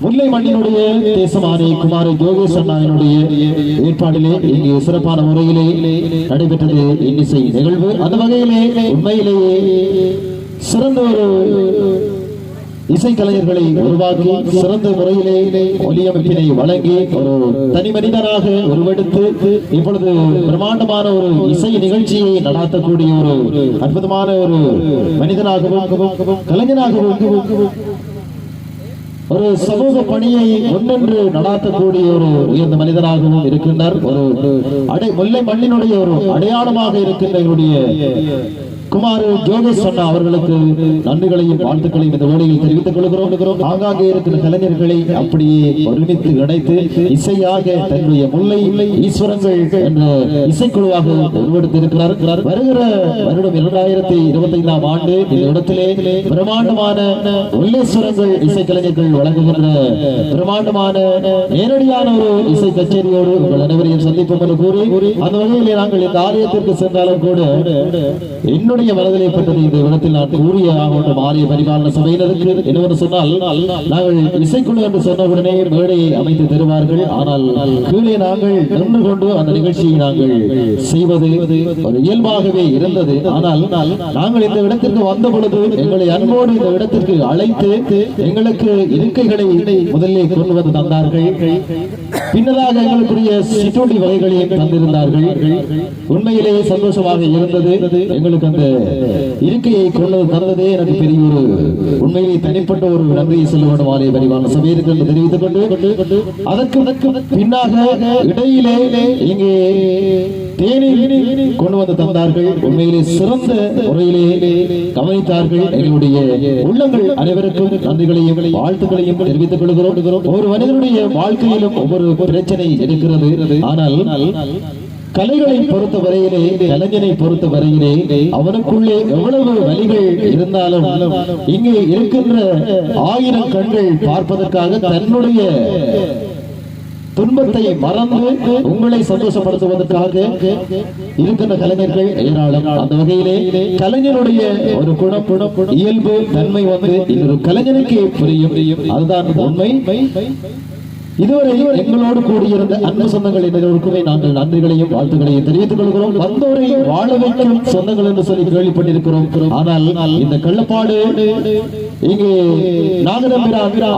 முல்லை மண்ணினுடைய தேசமானே குமார யோகேஷ் அண்ணாவினுடைய ஏற்பாட்டிலே இங்கு சிறப்பான முறையிலே நடைபெற்றது இன்னிசை நிகழ்வு. அந்த வகையிலே உண்மையிலேயே சிறந்த ஒரு இசைக்கலைஞர்களை உருவாக்கி சிறந்த முறையிலே ஒலியமைப்பினை வழங்கி ஒரு தனி மனிதனாக உருவெடுத்து இப்பொழுது பிரம்மாண்டமான ஒரு இசை நிகழ்ச்சியை நடாத்தக்கூடிய ஒரு அற்புதமான ஒரு மனிதனாகவும் கலைஞனாகவும் ஒரு சமூக பணியை முன்னின்று நடாத்தக்கூடிய ஒரு உயர்ந்த மனிதனாகவும் இருக்கின்றார். ஒரு அடை முல்லை மண்ணினுடைய ஒரு அடையாளமாக இருக்கின்ற எங்களுடைய குமார் ஜோகேஷ் அண்ணா அவர்களுக்கு நன்றிகளையும் வாழ்த்துக்களையும் இந்த வேளையில் தெரிவித்துக் கொள்கிறோம். ஆங்காங்கே இருக்கிற கலைஞர்களை அப்படியே ஒருமித்து இணைத்து இசையாக தன்னுடைய முல்லை ஈஸ்வரங்கள் என்ற இசைக்குழுவாக உருவெடுத்திருக்கிறார். வருகிற வருடம் இரண்டாயிரத்தி இருபத்தி ஐந்தாம் ஆண்டு இந்த இடத்திலே பிரம்மாண்டமான உள்ளேஸ்வரங்கள் இசைக்கலைஞர்கள் வழங்குகிறது பிரமாண்டமான நேரடியான ஒரு இசை கச்சேரியோடு உங்கள் அனைவரையும் சந்திப்போம் என்று கூறி அந்த வகையிலே நாங்கள் இந்த ஆலயத்திற்கு சென்றாலும் கூட என்னுடைய மனதிலே பட்டது இந்த இடத்தில் நான் கூறிய ஆகட்டும் ஆலய பரிபாலன சபையினருக்கு. என்னவென்று சொன்னால் நாங்கள் இசைக்குழு என்று சொன்ன உடனே மேடையை அமைத்து தருவார்கள். ஆனால் கீழே நாங்கள் நின்று கொண்டு அந்த நிகழ்ச்சியை நாங்கள் செய்வது ஒரு இயல்பாகவே இருந்தது. ஆனால் நாங்கள் இந்த இடத்திற்கு வந்த பொழுது எங்களை அன்போடு இந்த இடத்திற்கு அழைத்து எங்களுக்கு இருக்கைகளை முதலில் கொண்டு வந்து தந்தார்கள். பின்னதாக எங்களுக்குரிய சிற்றுண்டி வகைகளையும் தந்திருந்தார்கள் உண்மையிலேயே சந்தோஷமாக இருந்தது. எங்களுக்கு அந்த இருக்கையை கொண்டு தந்ததே எனக்கு பெரிய ஒரு உண்மையிலேயே தனிப்பட்ட ஒரு நன்றியை சொல்லுவோம் வேண்டும் ஆலய பரிவான சபையிற்கு என்று தெரிவித்துக் கொண்டு அதற்கு பின்னாக இடையிலே இங்கே தேநீர் கொண்டு வந்து தந்தார்கள். உண்மையிலே சிறந்த முறையிலே கவனித்தார்கள். எங்களுடைய உள்ளங்கள் அனைவருக்கும் நன்றிகளையும் வாழ்த்துக்கள் வாழ்த்துக்களையும் தெரிவித்துக் கொள்கிறோம்? ஒரு மனிதனுடைய வாழ்க்கையிலும் ஒவ்வொரு பிரச்சனை இருக்கிறது. ஆனால் கலைகளை பொறுத்த வரையிலே கலைஞனை பொறுத்த வரையிலே அவனுக்குள்ளே எவ்வளவு வழிகள் இருந்தாலும் இங்கே இருக்கின்ற ஆயிரம் கண்கள் பார்ப்பதற்காக தன்னுடைய துன்பத்தை மறந்து உங்களை சந்தோஷப்படுத்துவதற்காக இருக்கின்ற கலைஞர்கள் ஏராளம் அந்த வகையிலே கலைஞருடைய ஒரு குணம் குணம் இயல்பு தன்மை வந்து இன்னொரு கலைஞனுக்கு புரியும். அதுதான் உண்மை. இதுவரை எங்களோடு கூடியிருந்த அன்பு சொந்தங்கள் எல்லோருக்குமே நாங்கள் நன்றிகளையும் வாழ்த்துக்களையும் தெரிவித்துக் கொள்கிறோம் வந்தோரை வாழ வைக்கும் சொந்தங்கள் என்று சொல்லி கேள்விப்பட்டிருக்கிறோம். ஆனால் இந்த கள்ளப்பாடு இங்கே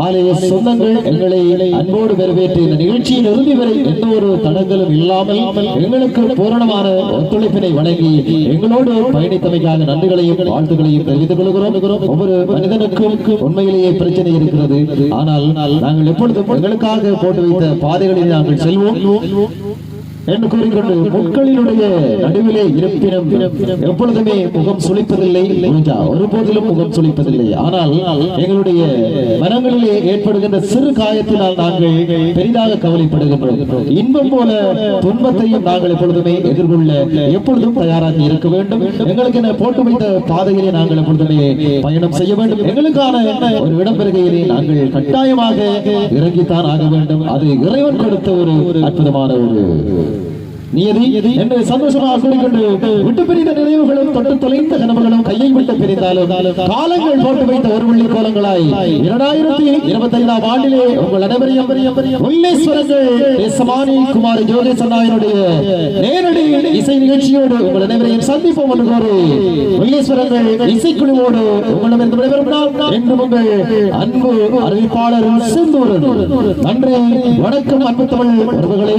ஆலய சொந்தங்கள் எங்களை அன்போடு வரவேற்று இந்த நிகழ்ச்சியின் இறுதி வரை எந்த ஒரு தடங்களும் இல்லாமல் எங்களுக்கு பூரணமான ஒத்துழைப்பினை வழங்கி எங்களோடு பயணித்தமைக்காக நன்றிகளையும் வாழ்த்துக்களையும் தெரிவித்துக் கொள்கிறோம் ஒவ்வொரு மனிதனுக்கும் உண்மையிலேயே பிரச்சனை இருக்கிறது. ஆனால் நாங்கள் எப்பொழுதும் எங்களுக்காக போட்டு வைத்த பாதைகளில் நாங்கள் செல்வோம். என்று கூறிக்கொண்டு முட்களினுடைய நடுவிலே இருப்பினும் எப்பொழுதுமே முகம் சுழிப்பதில்லை ஒருபோதிலும் முகம் சுழிப்பதில்லை ஆனால் எங்களுடைய மனங்களிலே ஏற்படுகின்ற சிறு காயத்தினால் நாங்கள் பெரிதாக கவலைப்படுகின்றோம். இன்பம் போல துன்பத்தையும் நாங்கள் எப்பொழுதுமே எதிர்கொள்ள எப்பொழுதும் தயாராக இருக்க வேண்டும். எங்களுக்கு என போட்டு வைத்த பாதையிலே நாங்கள் எப்பொழுதுமே பயணம் செய்ய வேண்டும். எங்களுக்கான ஒரு இடம்பெறுகையிலே நாங்கள் கட்டாயமாக இறங்கித்தான் ஆக வேண்டும். அது இறைவன் கொடுத்த ஒரு அற்புதமான ஒரு நியதி என்று சந்தோஷமாக கூறிக்கொண்டு விட்டு பிரிந்த நினைவுகளும் தொட்டு தொலைந்த கனவுகளும் கையை விட்டு பிரிந்தாலும் காலங்கள் போட்டு வைத்த ஒரு வெள்ளி கோலங்களாய் இரண்டாயிரத்தி இருபத்தி ஐந்தாம் ஆண்டிலே உங்கள் அனைவரையும் உள்ளேஸ்வரங்கள் தேசமானி குமார் ஜோகேஷ் அண்ணாவினுடைய நேரடி இசை நிகழ்ச்சியோடு உங்கள் அனைவரையும் சந்திப்போம் என்று கூறி உள்ளேஸ்வரங்கள் இசைக்குழுவோடு உங்களிடம் விடைபெறும் நான் என்று உங்கள் அன்பு அறிவிப்பாளர் செந்தூரன் நன்றி வணக்கம் அன்பு தமிழ் உறவுகளை.